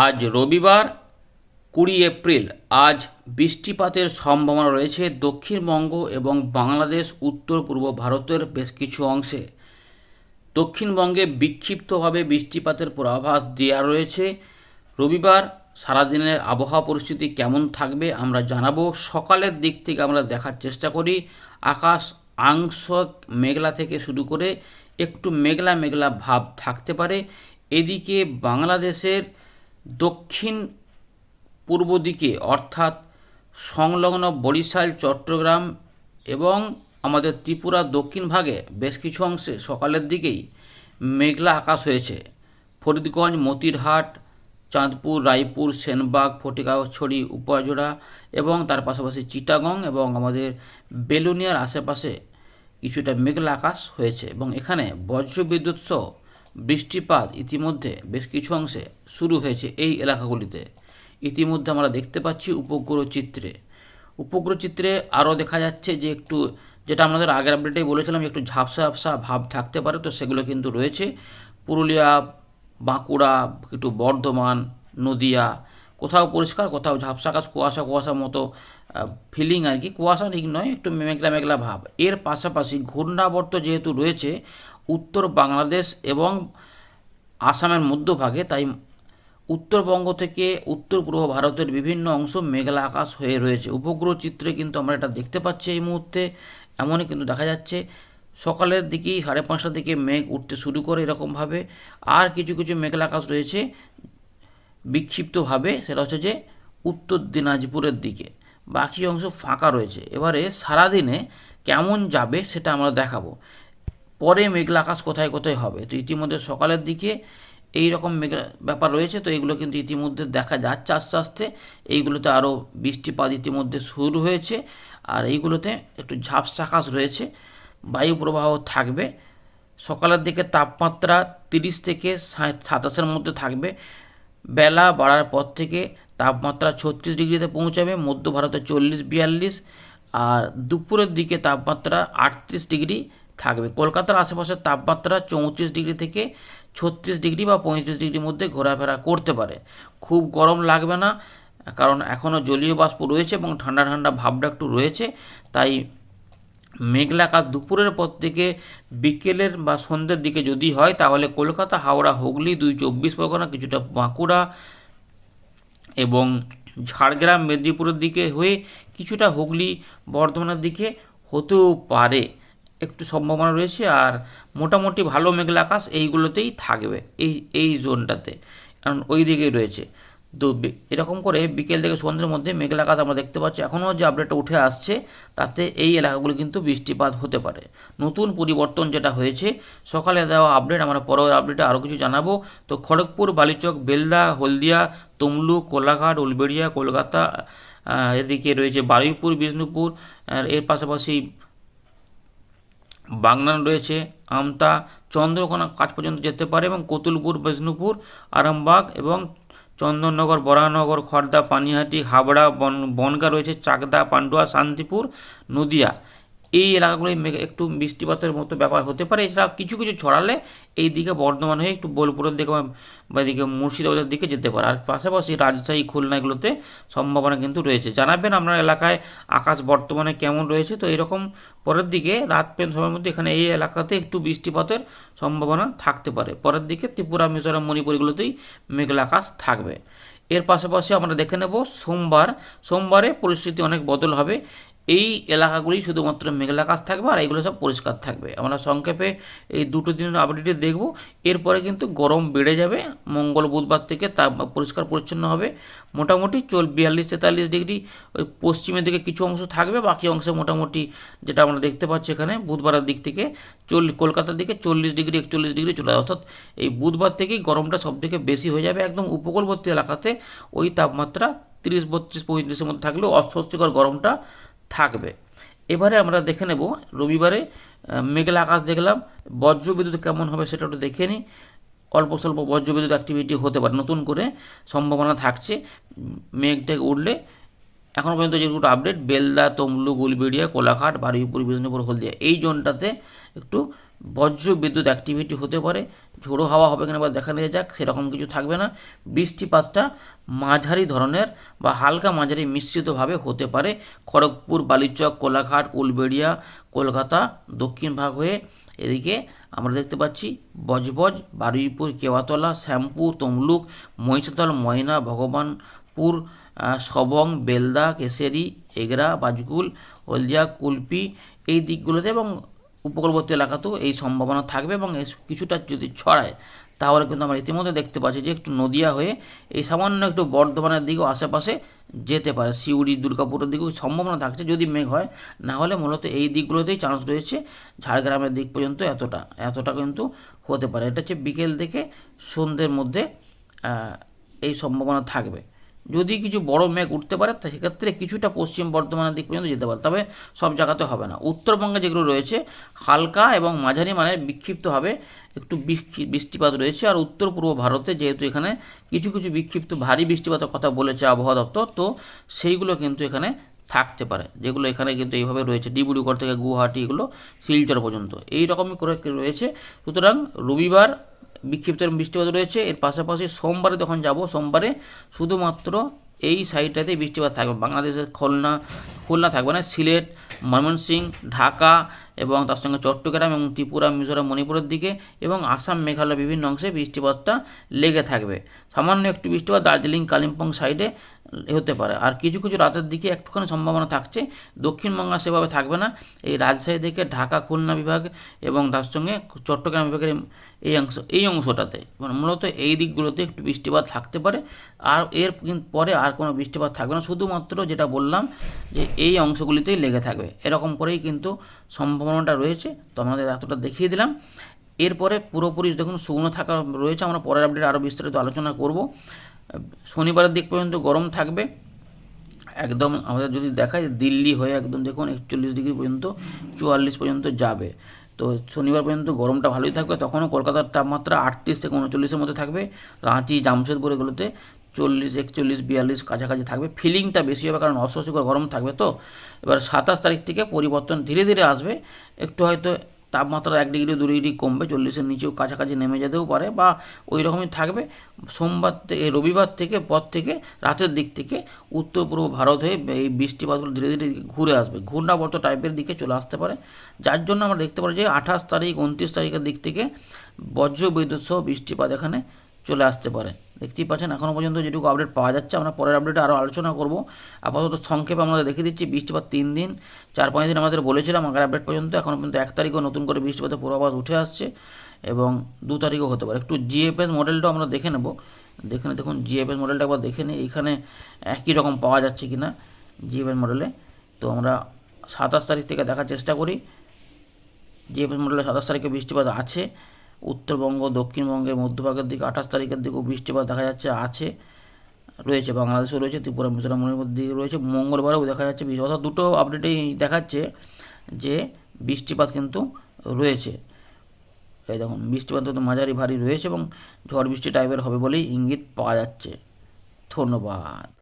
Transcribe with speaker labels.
Speaker 1: আজ রবিবার কুড়ি এপ্রিল। আজ বৃষ্টিপাতের সম্ভাবনা রয়েছে দক্ষিণবঙ্গ এবং বাংলাদেশ, উত্তর পূর্ব ভারতের বেশ কিছু অংশে। দক্ষিণবঙ্গে বিক্ষিপ্তভাবে বৃষ্টিপাতের পূর্বাভাস দেওয়া রয়েছে। রবিবার সারাদিনের আবহাওয়া পরিস্থিতি কেমন থাকবে আমরা জানাব। সকালের দিক থেকে আমরা দেখার চেষ্টা করি। আকাশ আংশক মেঘলা থেকে শুরু করে একটু মেঘলা মেঘলা ভাব থাকতে পারে। এদিকে বাংলাদেশের দক্ষিণ পূর্ব দিকে, অর্থাৎ সংলগ্ন বরিশাল, চট্টগ্রাম এবং আমাদের ত্রিপুরা দক্ষিণ ভাগে বেশ কিছু অংশে সকালের দিকেই মেঘলা আকাশ হয়েছে। ফরিদগঞ্জ, মতিরহাট, চাঁদপুর, রায়পুর, সেনবাগ, ফটিকাছড়ি, উপজোড়া এবং তার পাশাপাশি চিটাগং এবং আমাদের বেলুনিয়ার আশেপাশে কিছুটা মেঘলা আকাশ হয়েছে এবং এখানে বজ্রবিদ্যুৎ সহ বৃষ্টিপাত ইতিমধ্যে বেশ কিছু অংশে শুরু হয়েছে এই এলাকাগুলিতে। ইতিমধ্যে আমরা দেখতে পাচ্ছি উপগ্রহ চিত্রে। উপগ্রহ চিত্রে আরও দেখা যাচ্ছে যে একটু, যেটা আমাদের আগের আপডেটেই বলেছিলাম একটু ঝাপসা ঝাপসা ভাব থাকতে পারে, তো সেগুলো কিন্তু রয়েছে। পুরুলিয়া, বাঁকুড়া, একটু বর্ধমান, নদিয়া, কোথাও পরিষ্কার, কোথাও ঝাপসা আকাশ কুয়াশা কুয়াশার মতো ফিলিং আর কি। কুয়াশা ঠিক নয়, একটু মেঘলা মেঘলা ভাব। এর পাশাপাশি ঘূর্ণাবর্ত যেহেতু রয়েছে উত্তর বাংলাদেশ এবং আসামের মধ্যভাগে, তাই উত্তরবঙ্গ থেকে উত্তর পূর্ব ভারতের বিভিন্ন অংশ মেঘলা আকাশ হয়ে রয়েছে। উপগ্রহ চিত্রে কিন্তু আমরা এটা দেখতে পাচ্ছি এই মুহূর্তে। এমনই কিন্তু দেখা যাচ্ছে, সকালের দিকেই সাড়ে পাঁচটার দিকে মেঘ উঠতে শুরু করে এরকমভাবে। আর কিছু কিছু মেঘলা আকাশ রয়েছে বিক্ষিপ্তভাবে, সেটা হচ্ছে যে উত্তর দিনাজপুরের দিকে। বাকি অংশ ফাঁকা রয়েছে। এবারে সারাদিনে কেমন যাবে সেটা আমরা দেখাবো। পরে মেঘলা আকাশ কোথায় কোথায় হবে? তো ইতিমধ্যে সকালের দিকে এই রকম মেঘলা ব্যাপার রয়েছে, তো এইগুলো কিন্তু ইতিমধ্যে দেখা যাচ্ছে আস্তে আস্তে। এইগুলোতে আরও বৃষ্টিপাত ইতিমধ্যে শুরু হয়েছে, আর এইগুলোতে একটু ঝাপসা আকাশ রয়েছে, বায়ু প্রবাহ থাকবে। সকালের দিকে তাপমাত্রা তিরিশ থেকে সাতাশের মধ্যে থাকবে। বেলা বাড়ার পর থেকে তাপমাত্রা ছত্রিশ ডিগ্রিতে পৌঁছাবে, মধ্য ভারতে চল্লিশ, বিয়াল্লিশ, আর দুপুরের দিকে তাপমাত্রা আটত্রিশ ডিগ্রি থাকবে। কলকাতার আশেপাশের তাপমাত্রা চৌত্রিশ ডিগ্রি থেকে ছত্রিশ ডিগ্রি বা পঁয়ত্রিশ ডিগ্রির মধ্যে ঘোরাফেরা করতে পারে। খুব গরম লাগবে না, কারণ এখনও জলীয় বাষ্প রয়েছে এবং ঠান্ডা ঠান্ডা ভাবটা একটু রয়েছে। তাই মেঘলা আকাশ দুপুরের পর থেকে বিকেলের বা সন্ধ্যের দিকে যদি হয়, তাহলে কলকাতা, হাওড়া, হুগলি, দুই চব্বিশ পরগনা, কিছুটা বাঁকুড়া এবং ঝাড়গ্রাম, মেদিনীপুরের দিকে হয়ে কিছুটা হুগলি, বর্ধমানের দিকে হতেও পারে। একটু সম্ভাবনা রয়েছে আর মোটামুটি ভালো মেঘলা আকাশ এইগুলোতেই থাকবে, এই এই জোনটাতে। কারণ ওই দিকেই রয়েছে। তো এরকম করে বিকেল থেকে সন্ধ্যের মধ্যে মেঘলা আকাশ আমরা দেখতে পাচ্ছি। এখনও যে আপডেটটা উঠে আসছে, তাতে এই এলাকাগুলো কিন্তু বৃষ্টিপাত হতে পারে। নতুন পরিবর্তন যেটা হয়েছে, সকালে দেওয়া আপডেট আমরা পরের আপডেটে আরও কিছু জানাব। তো খড়গপুর, বালিচক, বেলদা, হলদিয়া, তমলুক, কোলাঘাট, উলবেড়িয়া, কলকাতা এদিকে রয়েছে বারুইপুর, বিষ্ণুপুর এর পাশাপাশি বাগনান রয়েছে, আমতা, চন্দ্রকোনা কাজ পর্যন্ত যেতে পারে এবং কতুলপুর, বিষ্ণুপুর, আরামবাগ এবং চন্দননগর, বরানগর, খর্দা, পানিহাটি, হাবড়া, বন, বনগা রয়েছে, চাকদা, পান্ডুয়া, শান্তিপুর, নদিয়া। এই এলাকাগুলি একটু বৃষ্টিপাতের মতো ব্যাপার হতে পারে। এছাড়া কিছু কিছু ছড়ালে এই দিকে বর্ধমান হয়ে একটু বোলপুরের দিকে বা এদিকে মুর্শিদাবাদের দিকে যেতে পারে। আর পাশাপাশি রাজশাহী খুলনা এগুলোতে সম্ভাবনা কিন্তু রয়েছে। জানাবেন আপনার এলাকায় আকাশ বর্তমানে কেমন রয়েছে? তো এরকম পরের দিকে রাত পেন সময়ের মধ্যে এখানে এই এলাকাতে একটু বৃষ্টিপাতের সম্ভাবনা থাকতে পারে। পরের দিকে ত্রিপুরা, মিজোরাম, মণিপুর এগুলোতেই মেঘলা আকাশ থাকবে। এর পাশাপাশি আমরা দেখে নেব সোমবার। সোমবারে পরিস্থিতি অনেক বদল হবে। এই এলাকাগুলি শুধুমাত্র মেঘলা আকাশ থাকবে আর এইগুলো সব পরিষ্কার থাকবে। আমরা সংক্ষেপে এই দুটো দিনের আপডেটে দেখব। এরপরে কিন্তু গরম বেড়ে যাবে। মঙ্গল বুধবার থেকে তা পরিষ্কার পরিচ্ছন্ন হবে। মোটামুটি চল, বিয়াল্লিশ তেতাল্লিশ ডিগ্রি ওই পশ্চিমের দিকে কিছু অংশ থাকবে, বাকি অংশে মোটামুটি যেটা আমরা দেখতে পাচ্ছি এখানে বুধবারের দিক থেকে চল্লিশ কলকাতার দিকে চল্লিশ ডিগ্রি, একচল্লিশ ডিগ্রি চলে অর্থাৎ এই বুধবার থেকেই গরমটা সব থেকে বেশি হয়ে যাবে একদম উপকূলবর্তী এলাকাতে। ওই তাপমাত্রা তিরিশ বত্রিশ পঁয়ত্রিশের মধ্যে থাকলেও অস্বস্তিকর গরমটা থাকবে। এবারে আমরা দেখে নেব, রবিবারে মেঘলা আকাশ দেখলাম, বজ্রবিদ্যুৎ কেমন হবে সেটা একটু দেখে নিই অল্প স্বল্প বজ্রবিদ্যুৎ অ্যাক্টিভিটি হতে পারে, নতুন করে সম্ভাবনা থাকছে, মেঘ থেকে উঠলে এখনও পর্যন্ত যেগুলো আপডেট, বেলদা তমলু গুলবেড়িয়া কোলাঘাট, বারুইপুর, বিষ্ণুপুর, হলদিয়া, এই জোনটাতে একটু বজ্র বিদ্যুৎ অ্যাক্টিভিটি হতে পারে, ঝোড়ো হাওয়া হবে কিনা বা দেখা নিয়ে যাক, সেরকম কিছু থাকবে না। বৃষ্টিপাতটা মাঝারি ধরনের বা হালকা মাঝারি মিশ্রিতভাবে হতে পারে। খড়গপুর, বালিচক, কোলাঘাট, উলবেড়িয়া, কলকাতা, দক্ষিণ ভাগ হয়ে এদিকে আমরা দেখতে পাচ্ছি বজবজ, বারুইপুর, কেওয়াতলা, শ্যামপুর, তমলুক মহিষাদল ময়না, ভগবানপুর সবং, বেলদা, কেশেরি, এগরা বাজকুল হলদিয়া, কুলপি এই দিকগুলোতে এবং উপকূলবর্তী এলাকাতেও এই সম্ভাবনা থাকবে এবং কিছুটা যদি ছড়ায়, তাহলে কিন্তু আমরা ইতিমধ্যে দেখতে পাচ্ছি যে একটু নদিয়া হয়ে এই সামান্য একটু বর্ধমানের দিকেও আশেপাশে যেতে পারে। সিউড়ি, দুর্গাপুরের দিকেও সম্ভাবনা থাকছে যদি মেঘ হয়, না হলে মূলত এই দিকগুলোতেই চান্স রয়েছে ঝাড়গ্রামের দিক পর্যন্ত এতটা এতটা কিন্তু হতে পারে। এটা হচ্ছে বিকেল থেকে সন্ধ্যের মধ্যে এই সম্ভাবনা থাকবে। যদি কিছু বড় মেঘ উঠতে পারে সেক্ষেত্রে কিছুটা পশ্চিম বর্ধমানের দিক পর্যন্ত যেতে পারে। তবে সব জায়গাতে হবে না। উত্তরবঙ্গে যেগুলো রয়েছে, হালকা এবং মাঝারি মানের বিক্ষিপ্তভাবে একটু বৃষ্টিপাত রয়েছে। আর উত্তর পূর্ব ভারতে যেহেতু এখানে কিছু কিছু বিক্ষিপ্ত ভারী বৃষ্টিপাতের কথা বলেছে আবহাওয়া দপ্তর, তো সেইগুলো কিন্তু এখানে থাকতে পারে। যেগুলো এখানে কিন্তু এইভাবে রয়েছে, ডিব্রুগড় থেকে গুয়াহাটি এগুলো শিলচর পর্যন্ত। এই রকমই করে রয়েছে। সুতরাং রবিবার বিক্ষিপ্ত বৃষ্টিপাত রয়েছে। এর পাশাপাশি সোমবারে যখন যাব, সোমবারে শুধুমাত্র এই সাইডটাতে বৃষ্টিপাত থাকবে। বাংলাদেশের খুলনা খুলনা থাকবে না, সিলেট, ময়মনসিংহ, ঢাকা এবং তার সঙ্গে চট্টগ্রাম এবং ত্রিপুরা, মিজোরাম, মণিপুরের দিকে এবং আসাম, মেঘালয় বিভিন্ন অংশে বৃষ্টিপাতটা লেগে থাকবে। সামান্য একটু বৃষ্টিপাত দার্জিলিং, কালিম্পং সাইডে হতে পারে। আর কিছু কিছু রাতের দিকে একটুখানি সম্ভাবনা থাকছে। দক্ষিণবঙ্গে সেভাবে থাকবে না। এই রাজশাহী থেকে ঢাকা, খুলনা বিভাগ এবং তার সঙ্গে চট্টগ্রাম বিভাগের এই অংশ, এই অংশটাতে। মানে মূলত এই দিকগুলোতে একটু বৃষ্টিপাত থাকতে পারে। আর এর পরে আর কোনো বৃষ্টিপাত থাকবে না। শুধুমাত্র যেটা বললাম যে এই অংশগুলিতেই লেগে থাকবে। এরকম করেই কিন্তু সম্ভাবনাটা রয়েছে। তো আমাদের এতটা দেখিয়ে দিলাম। এরপরে পুরোপুরি দেখুন শুকনো থাকা রয়েছে। আমরা পরের আপডেট আরও বিস্তারিত আলোচনা করব। শনিবারের দিক পর্যন্ত গরম থাকবে। একদম আমাদের যদি দেখায় দিল্লি হয়ে একদম দেখুন একচল্লিশ ডিগ্রি পর্যন্ত, চুয়াল্লিশ পর্যন্ত যাবে। তো শনিবার পর্যন্ত গরমটা ভালোই থাকবে। তখনও কলকাতার তাপমাত্রা আটত্রিশ থেকে উনচল্লিশের মধ্যে থাকবে। রাঁচি, জামশেদপুর এগুলোতে চল্লিশ, একচল্লিশ, বিয়াল্লিশ কাছাকাছি থাকবে। ফিলিংটা বেশি হবে কারণ অস্বস্তিকর গরম থাকবে তো। এবার সাতাশ তারিখ থেকে পরিবর্তন ধীরে ধীরে আসবে। একটু হয়তো তাপমাত্রা এক ডিগ্রি, দু ডিগ্রি কমবে, চল্লিশের নিচেও কাছাকাছি নেমে যেতেও পারে বা ওই রকমই থাকবে। সোমবার থেকে রবিবার থেকে, পর থেকে, রাতের দিক থেকে উত্তর পূর্ব ভারত হয়ে এই বৃষ্টিপাতগুলো ধীরে ধীরে ঘুরে আসবে। ঘূর্ণাবর্ত টাইপের দিকে চলে আসতে পারে। যার জন্য আমরা দেখতে পারি যে আঠাশ তারিখ, উনত্রিশ তারিখের দিক থেকে বজ্র বিদ্যুৎ সহ বৃষ্টিপাত এখানে চলে আসতে পারে। দেখতেই পাচ্ছেন এখনও পর্যন্ত যেটুকু আপডেট পাওয়া যাচ্ছে, আমরা পরের আপডেটে আরও আলোচনা করব। আপাতত সংক্ষেপে আমরা দেখে দিচ্ছি বৃষ্টিপাত তিন দিন, চার পাঁচ দিন আমাদের বলেছিলাম, আগের আপডেট পর্যন্ত এখনও পর্যন্ত এক তারিখও নতুন করে বৃষ্টিপাতের পূর্বাভাস উঠে আসছে এবং দু তারিখও হতে পারে। একটু জিএফএস মডেলটাও আমরা দেখে নেব। দেখে দেখুন জিএফএস মডেলটা একবার দেখে নিই, এখানে একই রকম পাওয়া যাচ্ছে কি না জিএফএস মডেলে তো আমরা সাতাশ তারিখ থেকে দেখার চেষ্টা করি। জিএফএস মডেলে সাতাশ তারিখে বৃষ্টিপাত আছে। উত্তরবঙ্গ, দক্ষিণবঙ্গের মধ্যভাগের দিকে আঠাশ তারিখের দিকেও বৃষ্টিপাত দেখা যাচ্ছে, আছে, রয়েছে, বাংলাদেশেও রয়েছে, ত্রিপুরা মিজোরাম মণিপুর দিকে রয়েছে, মঙ্গলবারেও দেখা যাচ্ছে অর্থাৎ দুটো আপডেটেই দেখাচ্ছে যে বৃষ্টিপাত কিন্তু রয়েছে। এই দেখুন, বৃষ্টিপাত তো মাঝারি ভারী রয়েছে এবং ঝড় বৃষ্টি টাইপের হবে বলেই ইঙ্গিত পাওয়া যাচ্ছে। ধন্যবাদ।